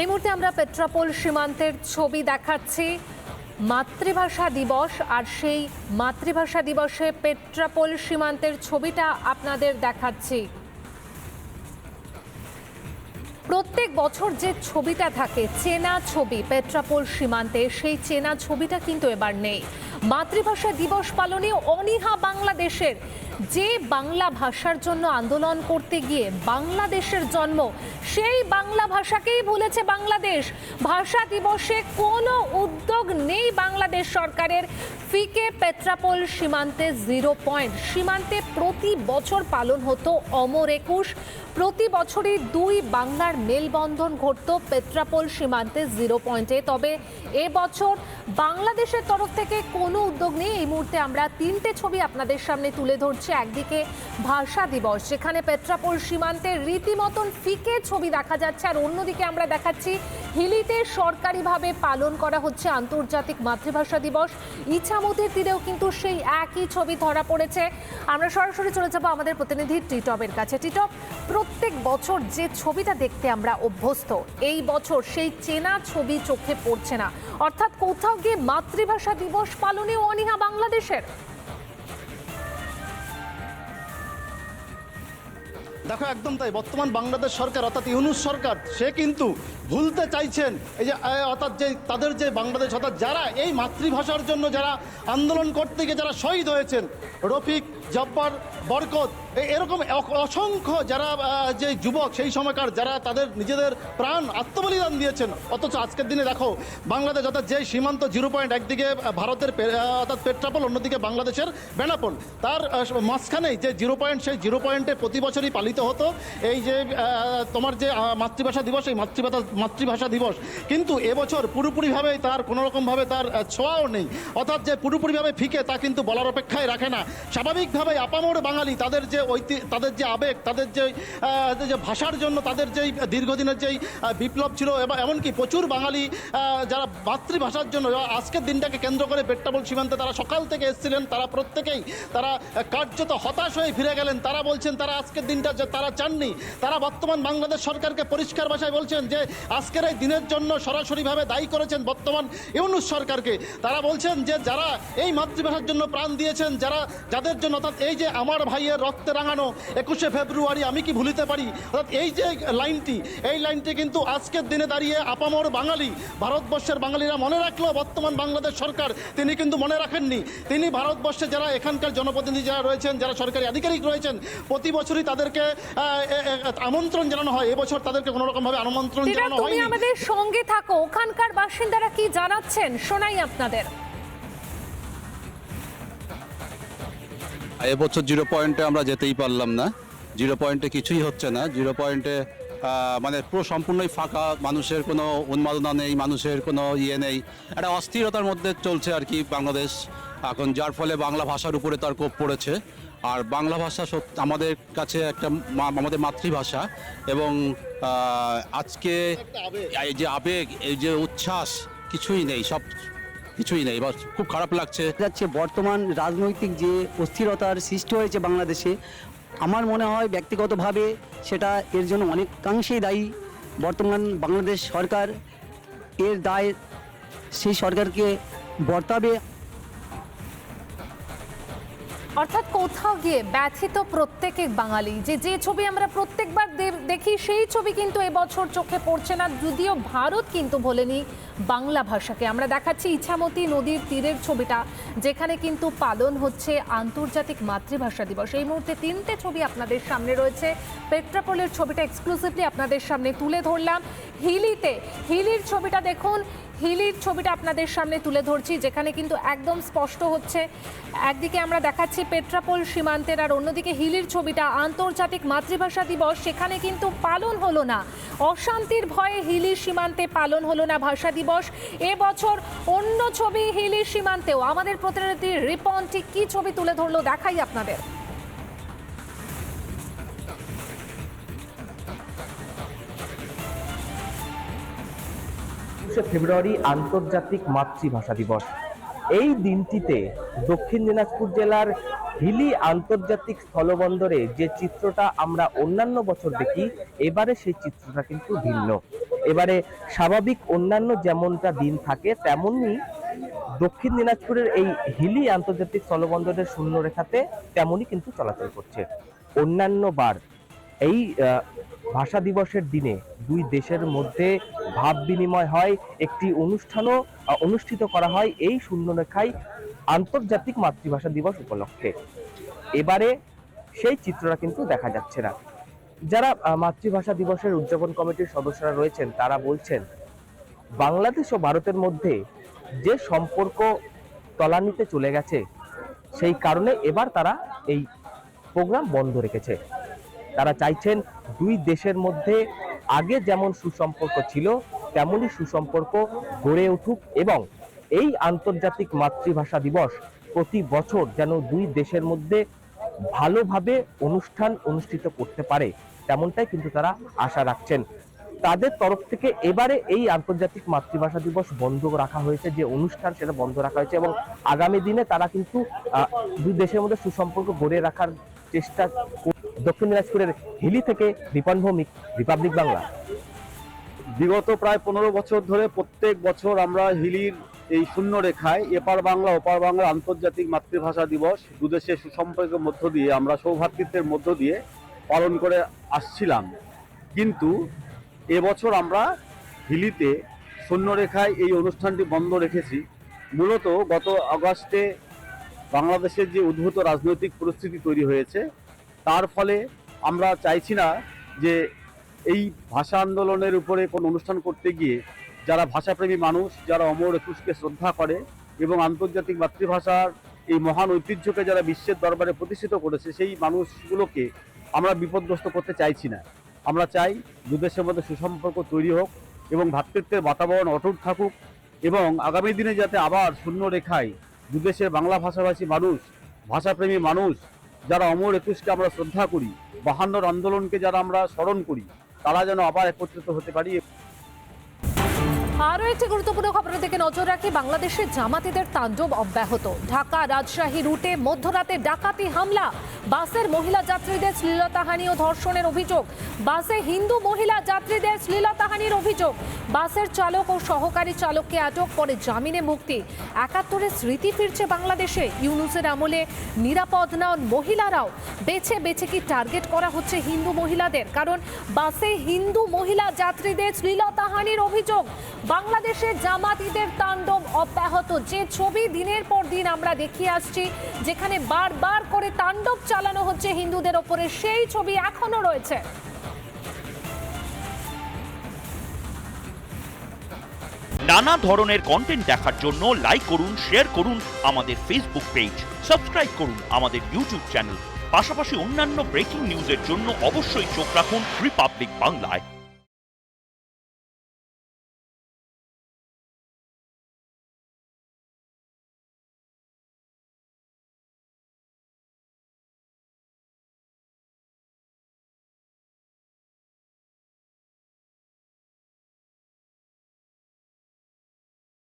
এই মুহূর্তে আমরা পেট্রাপোল সীমান্তের ছবি দেখাচ্ছি। মাতৃভাষা দিবস আর সেই মাতৃভাষা দিবসে পেট্রাপোল সীমান্তের ছবিটা আপনাদের দেখাচ্ছি। প্রত্যেক বছর যে ছবিটা থাকে, চেনা ছবি পেট্রাপোল সীমান্তে, সেই চেনা ছবিটা কিন্তু এবার নেই। মাতৃভাষা দিবস পালনে অনীহা বাংলাদেশের। যে বাংলা ভাষার জন্য আন্দোলন করতে গিয়ে বাংলাদেশের জন্ম, সেই বাংলা ভাষাকেই ভুলেছে বাংলাদেশ। ভাষা দিবসে কোনো উদ্যোগ নেই বাংলাদেশ সরকারের। ফিকে পেট্রাপোল সীমান্তে জিরো পয়েন্ট। সীমান্তে প্রতি বছর পালন হতো অমর একুশ। প্রতি বছরই দুই বাংলার মেলবন্ধন ঘটত পেট্রাপোল সীমান্তে জিরো পয়েন্টে। তবে এবছর বাংলাদেশের তরফ থেকে কোনো উদ্যোগ নেই। এই মুহূর্তে আমরা তিনটে ছবি আপনাদের সামনে তুলে ধরছি। একদিকে ভাষা দিবস, যেখানে পেট্রাপোল সীমান্তে রীতিমতন ফিকে ছবি দেখা যাচ্ছে। আর অন্যদিকে আমরা দেখাচ্ছি, হিলিতে সরকারিভাবে পালন করা হচ্ছে আন্তর্জাতিক মাতৃভাষা দিবস। ইছামতির তীরেও কিন্তু সেই একই ছবি ধরা পড়েছে। আমরা সরাসরি চলে যাব আমাদের প্রতিনিধি টিটপের কাছে। টিটপ, প্রত্যেক বছর যে ছবিটা দেখতে আমরা অভ্যস্ত, এই বছর সেই চেনা ছবি চোখে পড়ছে না। অর্থাৎ কোথাও গিয়ে মাতৃভাষা দিবস পালনে অনীহা বাংলাদেশের। দেখো, একদম তাই। বর্তমান বাংলাদেশ সরকার, অর্থাৎ ইউনুস সরকার, সে কিন্তু ভুলতে চাইছেন। এই যে অর্থাৎ যে, তাদের যে বাংলাদেশ, অর্থাৎ যারা এই মাতৃভাষার জন্য যারা আন্দোলন করতে গিয়ে যারা শহীদ হয়েছেন, রফিক, জব্বার, বরকত এরকম অসংখ্য যারা যে যুবক, সেই সময়কার যারা তাদের নিজেদের প্রাণ আত্মবলিদান দিয়েছেন, অথচ আজকের দিনে দেখো, বাংলাদেশ, অর্থাৎ যে সীমান্ত জিরো পয়েন্ট একদিকে ভারতের অর্থাৎ পেট্রাপোল, অন্যদিকে বাংলাদেশের বেনাপোল, তার মাঝখানেই যে জিরো পয়েন্ট, সেই জিরো পয়েন্টে প্রতি বছরই পালিত হতো। এই যে তোমার যে মাতৃভাষা দিবস, এই মাতৃভাষা মাতৃভাষা দিবস, কিন্তু এবছর পুরোপুরিভাবে তার কোনো রকমভাবে তার ছোঁয়াও নেই। অর্থাৎ যে পুরোপুরিভাবে ফিকে তা কিন্তু বলার অপেক্ষায় রাখে না। স্বাভাবিকভাবে আপামর বাঙালি তাদের যে ঐতি, তাদের যে আবেগ, তাদের যে যে ভাষার জন্য তাদের যেই দীর্ঘদিনের যেই বিপ্লব ছিল, এবং, এমনকি প্রচুর বাঙালি যারা মাতৃভাষার জন্য আজকের দিনটাকে কেন্দ্র করে পেট্টাবল সীমান্তে তারা সকাল থেকে এসেছিলেন। তারা প্রত্যেকেই তারা কার্যত হতাশ হয়ে ফিরে গেলেন। তারা বলছেন, তারা আজকের দিনটা তারা চাননি। তারা বর্তমান বাংলাদেশ সরকারকে পরিষ্কার ভাষায় বলছেন যে, আজকের এই দিনের জন্য সরাসরিভাবে দায়ী করেছেন বর্তমান ইউনুস সরকারকে। তারা বলছেন যে, যারা এই মাতৃভাষার জন্য প্রাণ দিয়েছেন, যারা, যাদের জন্য অর্থাৎ এই যে আমার ভাইয়ের রক্তে রাঙানো একুশে ফেব্রুয়ারি আমি কি ভুলিতে পারি? অর্থাৎ এই যে লাইনটি, এই লাইনটি কিন্তু আজকের দিনে দাঁড়িয়ে আপামর বাঙালি, ভারতবর্ষের বাঙালিরা মনে রাখলেও বর্তমান বাংলাদেশ সরকার, তিনি কিন্তু মনে রাখেননি। তিনি ভারতবর্ষে যারা এখানকার জনপ্রতিনিধি যারা রয়েছেন, যারা সরকারি আধিকারিক রয়েছেন প্রতি বছরই তাদেরকে আমন্ত্রণ জানানো হয়। এবছর তাদেরকে কোনো রকমভাবে আমন্ত্রণ টিটা জানানো তুমি আমাদের সঙ্গে থাকো। ওখানকার বাসিন্দারা কি জানাচ্ছেন? শোনাই আপনাদের। এবছর জিরো পয়েন্টে আমরা যেতেই পারলাম না। জিরো পয়েন্টে কিছুই হচ্ছে না। জিরো পয়েন্টে মানে পুরো সম্পূর্ণই ফাঁকা। মানুষের কোনো উন্মাদনা নেই মানুষের কোনো ইয়ে নেই। একটা অস্থিরতার মধ্যে চলছে আর কি বাংলাদেশ। এখন যার ফলে বাংলা ভাষার উপরে তার কোপ পড়েছে। আর বাংলা ভাষা আমাদের কাছে একটা আমাদের মাতৃভাষা এবং আজকে এই যে আবেগ, এই যে উচ্ছ্বাস কিছুই নেই, সব কিছুই নেই। এবার খুব খারাপ লাগছে। যাচ্ছে বর্তমান রাজনৈতিক যে অস্থিরতার সৃষ্টি হয়েছে বাংলাদেশে, আমার মনে হয় ব্যক্তিগতভাবে সেটা এর জন্য অনেকাংশেই দায়ী বর্তমান বাংলাদেশ সরকার। এর দায় সেই সরকারকে বর্তাবে। অর্থাৎ কোথাও গিয়ে ব্যথিত প্রত্যেকে বাঙালি। যে যে ছবি আমরা প্রত্যেকবার দেখি, সেই ছবি কিন্তু এবছর চোখে পড়ছে না। যদিও ভারত কিন্তু ভোলেনি বাংলা ভাষাকে। আমরা দেখাচ্ছি ইছামতি নদীর তীরের ছবিটা, যেখানে কিন্তু পালন হচ্ছে আন্তর্জাতিক মাতৃভাষা দিবস। এই মুহূর্তে তিনটে ছবি আপনাদের সামনে রয়েছে। পেট্রাপোলের ছবিটা এক্সক্লুসিভলি আপনাদের সামনে তুলে ধরলাম। হিলিতে, হিলির ছবিটা দেখুন। হিলির ছবিটা আপনাদের সামনে তুলে ধরছি, যেখানে কিন্তু একদম স্পষ্ট হচ্ছে, একদিকে আমরা দেখাচ্ছি পেট্রাপোল সীমান্তের আর অন্যদিকে হিলির ছবিটা আন্তর্জাতিক মাতৃভাষা দিবস, সেখানে কিন্তু পালন হলো না। অশান্তির ভয়ে হিলির সীমান্তে পালন হলো না ভাষা দিবস। এবছর অন্য ছবি হিলির সীমান্তেও। আমাদের প্রতিনিধি রিপন ঠিক কি ছবি তুলে ধরলো, দেখাই আপনাদের। একুশে ফেব্রুয়ারি আন্তর্জাতিক মাতৃভাষা দিবস। এই দিনটিতে দক্ষিণ দিনাজপুর জেলার হিলি আন্তর্জাতিক স্থলবন্দরে যে চিত্রটা আমরা অন্যান্য বছর দেখি, এবারে সেই চিত্রটা কিন্তু ভিন্ন। এবারে স্বাভাবিক অন্যান্য যেমনটা দিন থাকে, তেমনই দক্ষিণ দিনাজপুরের এই হিলি আন্তর্জাতিক স্থলবন্দরের শূন্য রেখাতে তেমনই কিন্তু চলাচল করছে। অন্যান্য বার এই ভাষা দিবসের দিনে দুই দেশের মধ্যে ভাব বিনিময় হয়, একটি অনুষ্ঠানও অনুষ্ঠিত করা হয় এই শূন্যরেখায় আন্তর্জাতিক মাতৃভাষা দিবস উপলক্ষে। এবারে সেই চিত্রটা কিন্তু দেখা যাচ্ছে না। যারা মাতৃভাষা দিবসের উদযাপন কমিটির সদস্যরা রয়েছেন, তারা বলছেন, বাংলাদেশ ও ভারতের মধ্যে যে সম্পর্ক তলানিতে চলে গেছে, সেই কারণে এবার তারা এই প্রোগ্রাম বন্ধ রেখেছে। তারা চাইছেন দুই দেশের মধ্যে আগে যেমন সুসম্পর্ক ছিল তেমনই সুসম্পর্ক গড়ে উঠুক এবং এই আন্তর্জাতিক মাতৃভাষা দিবস প্রতি বছর যেন দুই দেশের মধ্যে ভালোভাবে অনুষ্ঠান অনুষ্ঠিত করতে পারে, তেমনটাই কিন্তু তারা আশা রাখছেন। তাদের তরফ থেকে এবারে এই আন্তর্জাতিক মাতৃভাষা দিবস বন্ধ রাখা হয়েছে, যে অনুষ্ঠান সেটা বন্ধ রাখা হয়েছে এবং আগামী দিনে তারা কিন্তু দুই দেশের মধ্যে সুসম্পর্ক গড়ে রাখার চেষ্টা দক্ষিণ দিনাজপুরের হিলি থেকে রিপন ভৌমিক, রিপাবলিক বাংলা। বিগত প্রায় পনেরো বছর ধরে প্রত্যেক বছর আমরা হিলির এই শূন্য রেখায় এপার বাংলা, ওপার বাংলা আন্তর্জাতিক মাতৃভাষা দিবস, দুদেশের সুসম্পর্কের মধ্য দিয়ে, আমরা সৌভাতৃত্বের মধ্য দিয়ে পালন করে আসছিলাম। কিন্তু এবছর আমরা হিলিতে শূন্য রেখায় এই অনুষ্ঠানটি বন্ধ রেখেছি। মূলত গত আগস্টে বাংলাদেশের যে উদ্ভূত রাজনৈতিক পরিস্থিতি তৈরি হয়েছে তার ফলে আমরা চাইছি না যে এই ভাষা আন্দোলনের উপরে কোনো অনুষ্ঠান করতে গিয়ে যারা ভাষাপ্রেমী মানুষ, যারা অমর একুশকে শ্রদ্ধা করে এবং আন্তর্জাতিক মাতৃভাষার এই মহান ঐতিহ্যকে যারা বিশ্বের দরবারে প্রতিষ্ঠিত করেছে, সেই মানুষগুলোকে আমরা বিপদগ্রস্ত করতে চাইছি না। আমরা চাই দুদেশের মধ্যে সুসম্পর্ক তৈরি হোক এবং ভ্রাতৃত্বের বাতাবরণ অটুট থাকুক এবং আগামী দিনে যাতে আবার শূন্য রেখায় দুদেশের বাংলা ভাষাভাষী মানুষ, ভাষাপ্রেমী মানুষ যারা অমর একুশকে আমরা শ্রদ্ধা করি, বাহান্নর আন্দোলনকে যারা আমরা স্মরণ করি, তারা যেন আবার একত্রিত হতে পারি। আরও একটি গুরুত্বপূর্ণ খবরের দিকে নজর রাখি বাংলাদেশের জামাতিদের তাণ্ডব অব্যাহত। ঢাকা রাজশাহী রুটে মধ্যরাতে ডাকাতি হামলা, বাসের মহিলা যাত্রীদের শ্লীলতাহানি ও ধর্ষণের অভিযোগ। বাসে হিন্দু মহিলা যাত্রীদের শ্লীলতাহানির অভিযোগ। বাসের চালক ও সহকারী চালককে আটক পরে জামিনে মুক্তি। একাত্তরের স্মৃতি ফিরছে বাংলাদেশে। ইউনুসের আমলে নিরাপদ নন মহিলারাও। বেছে বেছে কি টার্গেট করা হচ্ছে হিন্দু মহিলাদের? কারণ বাসে হিন্দু মহিলা যাত্রীদের শ্লীলতাহানির অভিযোগ। বাংলাদেশে জামাতিদের তাণ্ডব অব্যাহত। যে ছবি দিনের পর দিন আমরা দেখিয়ে আসছি, যেখানে বারবার করে তাণ্ডব চালানো হচ্ছে হিন্দুদের ওপরে, সেই ছবি এখনও রয়েছে। নানা ধরনের কন্টেন্ট দেখার জন্য লাইক করুন শেয়ার করুন আমাদের ফেসবুক পেজ সাবস্ক্রাইব করুন আমাদের ইউটিউব চ্যানেল পাশাপাশি অন্যান্য ব্রেকিং নিউজের জন্য অবশ্যই চোখ রাখুন রিপাবলিক বাংলায়